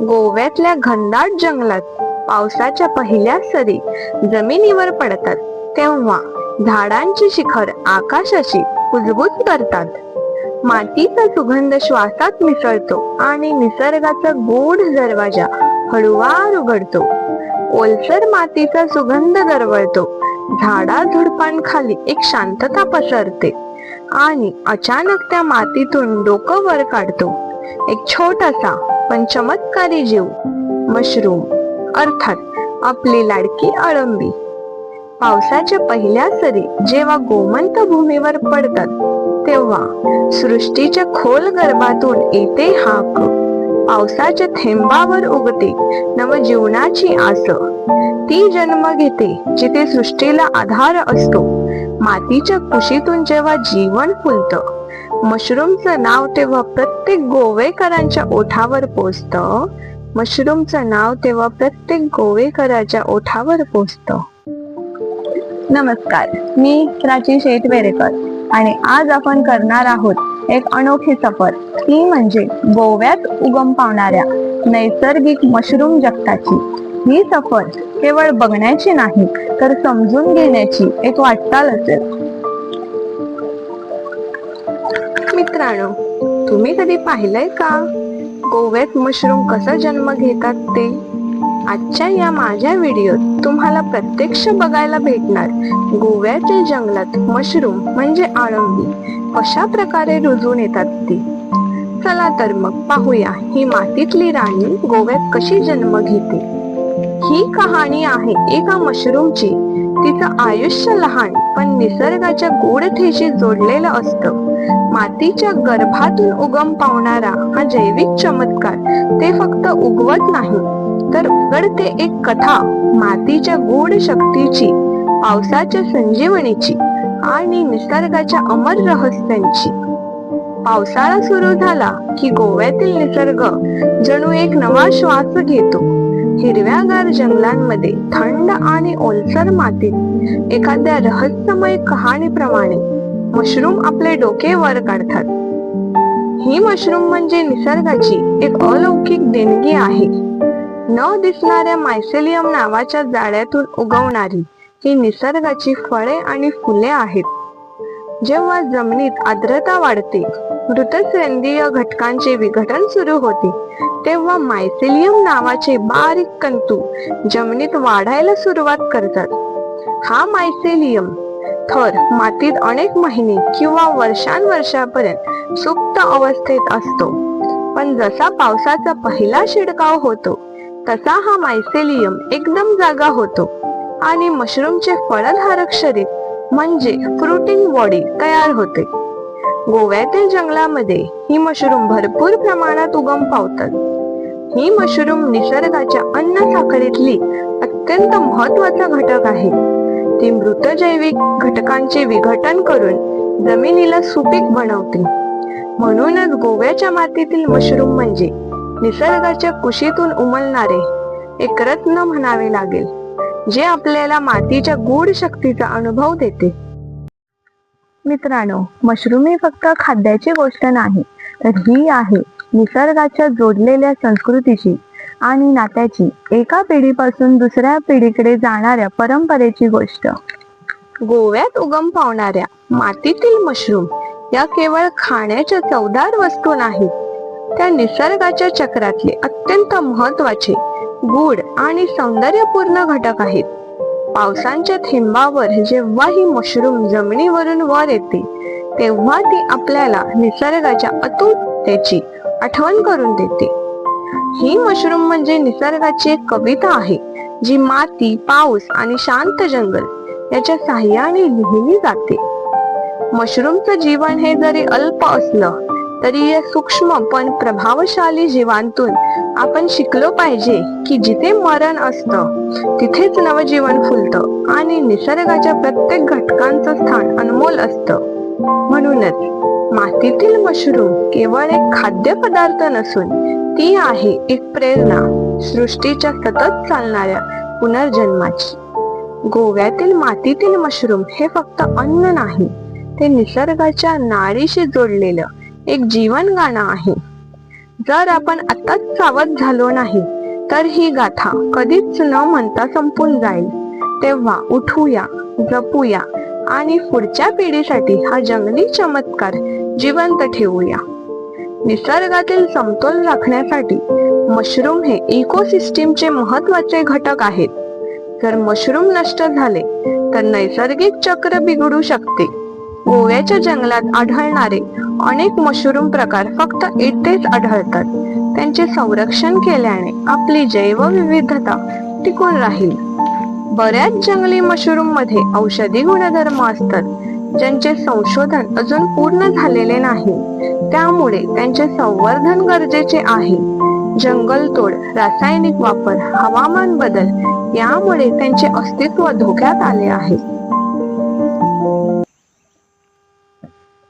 गोव्यातल्या घनदाट जंगलात पावसाच्या पहिल्या सरी जमिनीवर पडतात तेव्हा झाडांची शिखर आकाशाशी कुजबूज करतात. मातीचा सुगंध श्वासात मिसळतो आणि निसर्गाचा गोड दरवाजा हळुवार उघडतो. ओलसर मातीचा सुगंध दरवळतो झाडा झुडपांखाली एक शांतता पसरते आणि अचानक त्या मातीतून डोकं वर काढतो. एक छोटासा पण चमत्कारी जीव. मशरूम अर्थात आपली लाडकी अळंबी पावसाच्या पहिल्या सरी जेव्हा गोमंत भूमीवर पडतात तेव्हा सृष्टीच्या खोल गर्भातून येते हाक. पावसाच्या थेंबावर उगते नवजीवनाची आस. ती जन्म घेते जिथे सृष्टीला आधार असतो. मातीच्या कुशीतून जेव्हा जीवन फुलतं मशरूमचं नाव तेव्हा प्रत्येक गोवेकरांच्या ओठावर पोचतं. मशरूमचं नाव तेव्हा प्रत्येक गोवेकराच्या ओठावर पोचत. नमस्कार मी प्राची शेठ वेरेकर आणि आज आपण करणार आहोत एक अनोखी सफर. ती म्हणजे गोव्यात उगम पावणाऱ्या नैसर्गिक मशरूम जगताची. ही सफर केवळ बघण्याची नाही तर समजून घेण्याची एक वाटचाल असेल. मित्रांनो तुम्ही कधी पाहिलंय का? गोव्यात मशरूम कसा जन्म घेतात ते? आजच्या या माझ्या व्हिडिओत तुम्हाला प्रत्यक्ष बघायला भेटणार गोव्याच्या जंगलात मशरूम म्हणजे आळंबी कशा प्रकारे रुजून येतात ते. चला तर मग पाहूया ही मातीतली राणी गोव्यात कशी जन्म घेते. ही कहाणी आहे एका मशरूमची. तिचं आयुष्य लहान पण निसर्गाच्या गोडठेशी जोडलेलं असतं. मातीच्या गर्भातून उगम पावणारा हा जैविक चमत्कार ते फक्त उगवत नाही तर उघडते एक कथा मातीच्या गूढ शक्तीची पावसाच्या संजीवनीची आणि निसर्गाच्या अमर रहस्यांची. पावसाळा सुरू झाला की गोव्यातील निसर्ग जणू एक नवा श्वास घेतो. हिरव्यागार जंगलांमध्ये थंड आणि ओलसर मातीत एखाद्या रहस्यमय कहाणीप्रमाणे मशरूम आपले डोके वर काढतात. ही मशरूम म्हणजे निसर्गाची एक अलौकिक देणगी आहे. न दिसणाऱ्या मायसेलियम नावाच्या जाळ्यातून उगवणारी ही निसर्गाची फळे आणि फुले आहेत. जेव्हा जमिनीत आर्द्रता वाढते मृतसेंद्रिय घटकांचे विघटन सुरू होते. तेव्हा मायसेलियम नावाचे बारीक तंतू जमिनीत वाढायला सुरुवात करतात. हा मायसेलियम थर मातीत अनेक महिने किंवा वर्षांवर्षापर्यंत सुप्त अवस्थेत असतो. पण जसा पावसाचा पहिला शिडकाव होतो तसा हा मायसेलियम एकदम जागा होतो आणि मशरूमचे फळधारक शरीर म्हणजे फ्रुटिंग बॉडी तयार होते. गोव्यातील जंगलामध्ये ही मशरूम भरपूर प्रमाणात उगम पावतात. ही मशरूम निसर्गाच्या अन्न साखळीतली अत्यंत महत्त्वाचा घटक आहे. ती मृत जैविक घटकांचे विघटन करून जमिनीला सुपीक बनवते. म्हणूनच गोव्याच्या मातीतील मशरूम म्हणजे निसर्गाच्या कुशीतून उमलणारे एक रत्न म्हणावे लागेल जे आपल्याला मातीच्या गूढ शक्तीचा अनुभव देते. मित्रांनो मशरूम ही फक्त खाद्याची गोष्ट नाही तर ही आहे निसर्गाच्या जोडलेल्या संस्कृतीची आणि नात्याची एका पिढीपासून दुसऱ्या पिढीकडे जाणाऱ्या परंपरेची गोष्ट. गोव्यात उगम पावणाऱ्या मातीतील मशरूम या केवळ खाण्याच्या चवदार वस्तू नाहीत त्या निसर्गाच्या चक्रातले अत्यंत महत्त्वाचे गुड आणि सौंदर्यपूर्ण घटक आहेत. पावसांच्या थेंबावर जेव्हा ही मशरूम जमिनीवरून वर येते तेव्हा ती आपल्याला निसर्गाच्या अतुटतेची आठवण करून देते. ही मशरूम म्हणजे निसर्गाची एक कविता आहे जी माती पाऊस आणि शांत जंगल याच्या साह्याने लिहिली जाते. मशरूमचं जीवन हे जरी अल्प असलं तरी या सूक्ष्म पण प्रभावशाली जीवांतून आपण शिकलो पाहिजे की जिथे मरण असतं तिथेच नवजीवन फुलतं आणि निसर्गाच्या प्रत्येक घटकांचं स्थान अनमोल असतं. म्हणूनच मातीतील मशरूम केवळ एक खाद्यपदार्थ नसून ती आहे एक प्रेरणा सृष्टीच्या सतत चालणाऱ्या पुनर्जन्माची. गोव्यातील मातीतील मशरूम हे फक्त अन्न नाही ते निसर्गाच्या नाडीशी जोडलेलं एक जीवन गाणं आहे. जर आपण आताच सावध झालो नाही तर ही गाथा कधीच न म्हणता संपून जाईल. तेव्हा उठूया जपूया आणि पुढच्या पिढीसाठी हा जंगली चमत्कार जिवंत ठेवूया. निसर्गातील समतोल राखण्यासाठी मशरूम हे इकोसिस्टीमचे महत्त्वाचे घटक आहेत. जर मशरूम नष्ट झाले तर नैसर्गिक चक्र बिघडू शकते. गोव्याच्या जंगलात आढळणारे अनेक मशरूम प्रकार फक्त येथेच आढळतात. त्यांचे संरक्षण केल्याने आपली जैवविविधता टिकून राहील. बऱ्याच जंगली मशरूममध्ये औषधी गुणधर्म असतात ज्यांचे संशोधन अजून पूर्ण झालेले नाही. त्यामुळे त्यांचे संवर्धन गरजेचे आहे. जंगलतोड रासायनिक वापर हवामान बदल यामुळे त्यांचे अस्तित्व धोक्यात आले आहे.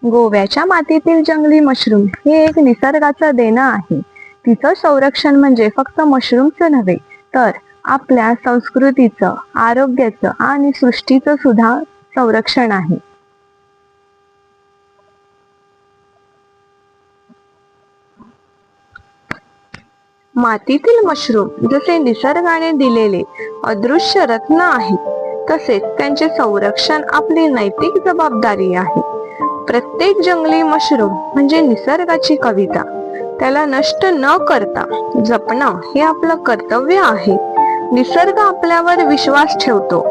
गोव्याच्या मातीतील जंगली मशरूम हे एक निसर्गाचं देणं आहे. तिचं संरक्षण म्हणजे फक्त मशरूमचं नव्हे तर आपल्या संस्कृतीचं आरोग्याचं आणि सृष्टीचं सुद्धा संरक्षण आहे. मातीतील मशरूम जसे निसर्गाने दिलेले अदृश्य रत्न आहेत तसेच त्यांचे संरक्षण आपली नैतिक जबाबदारी आहे. प्रत्येक जंगली मशरूम म्हणजे निसर्गाची कविता त्याला नष्ट न करता जपणं हे आपलं कर्तव्य आहे. निसर्ग आपल्यावर विश्वास ठेवतो.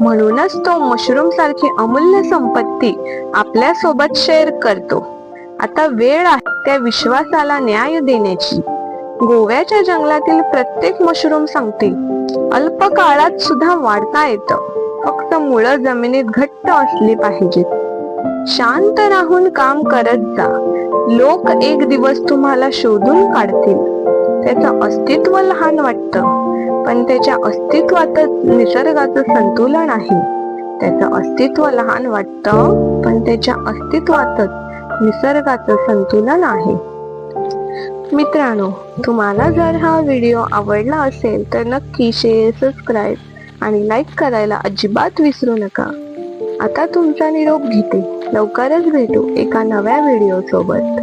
म्हणूनच तो मशरूम सारखी अमूल्य संपत्ती आपल्यासोबत शेअर करतो. आता वेळ आहे त्या विश्वासाला न्याय देण्याची. गोव्याच्या जंगलातील प्रत्येक मशरूम सांगते अल्प काळात सुद्धा वाढता येतं. फक्त मुळं जमिनीत घट्ट असली पाहिजेत. शांत राहून काम करत जा. लोक एक दिवस तुम्हाला शोधून काढतील. त्याचं अस्तित्व लहान वाटतं. पण त्याच्या अस्तित्वातच निसर्गाचं संतुलन आहे. त्याचं अस्तित्व लहान वाटतं पण त्याच्या अस्तित्वातच निसर्गाचं संतुलन आहे. मित्रांनो तुम्हाला जर हा व्हिडिओ आवडला असेल तर नक्की शेअर सबस्क्राईब आणि लाईक करायला अजिबात विसरू नका. आता तुमचा निरोप घेते. लवकरच भेटू एका नव्या व्हिडिओ सोबत